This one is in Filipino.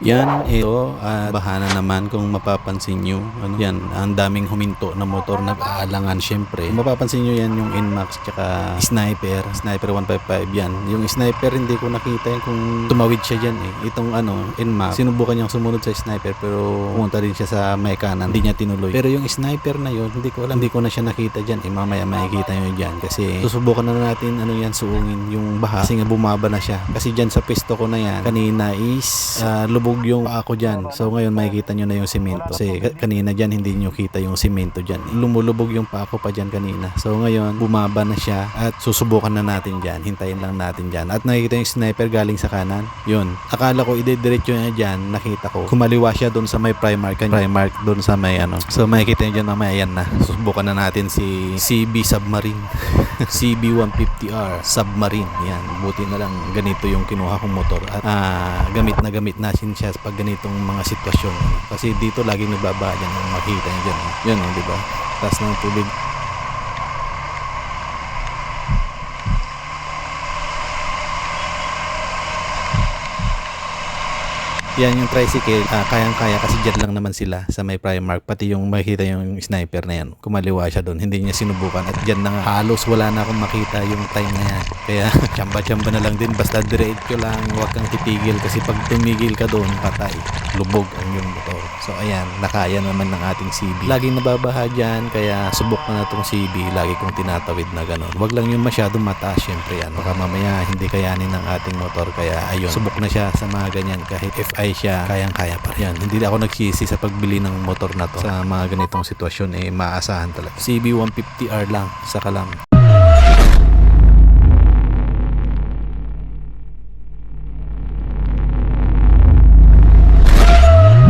Yan, ito, ah, bahana naman kung mapapansin nyo. Ano, yan, ang daming huminto na motor nag-aalangan syempre. Kung mapapansin nyo yan, yung NMAX tsaka Sniper, Sniper 155 yan. Yung Sniper, hindi ko nakita yan kung tumawid siya dyan eh. Itong ano, NMAX, sinubukan niyang sumunod sa Sniper pero pumunta din siya sa may kanan, hindi niya tinuloy. Pero yung Sniper na yun, hindi ko alam, hindi ko na siya nakita dyan eh. Mamaya makikita nyo dyan kasi susubukan na natin ano yan, suungin yung baha kasi nga bumaba na siya. Kasi dyan sa pisto ko na yan, kanina is ah, lubog yung paa ko dyan. So ngayon makikita nyo na yung simento. Kasi ka- kanina dyan hindi nyo kita yung simento dyan. Lumulubog yung paa ko pa dyan kanina. So ngayon bumaba na siya at susubukan na natin dyan. Hintayin lang natin dyan. At nakikita yung sniper galing sa kanan. Yun. Akala ko idediretso niya dyan. Nakita ko. Kumaliwa siya doon sa may Primark. Primark doon sa may ano. So makikita nyo dyan mamaya yan na. Susubukan na natin si CB Submarine. CB150R Submarine. Yan. Buti na lang ganito yung kinuha kong motor. At ah, gamit na gamit natin siya pag ganitong mga sitwasyon. Kasi dito lagi nagbabaha dyan. Makikita nyo dyan. Yan, oh, di ba? Taas ng tubig. Yan yung tricycle, ah, kayang-kaya kasi dyan lang naman sila sa may Primark. Pati yung makikita yung sniper na yan, kumaliwa siya doon. Hindi niya sinubukan at dyan na nga, halos wala na akong makita yung time na yan. Kaya tsamba-tsamba na lang din, basta diretso lang, huwag kang titigil kasi pag tumigil ka doon, patay. Lubog ang yung motor. So ayan, nakaya naman ng ating CB. Laging nababaha dyan, kaya subok na itong CB. Lagi kong tinatawid na gano'n. Huwag lang yung masyadong mataas, syempre yan. Baka mamaya hindi kayanin ng ating motor. Kaya ayun, subok na siya sa mga ganyan. Kahit FI siya, kayang-kaya pa rin. Yan, hindi ako nagsisi sa pagbili ng motor na to. Sa mga ganitong sitwasyon, eh, maasahan talaga. CB 150R lang, saka lang.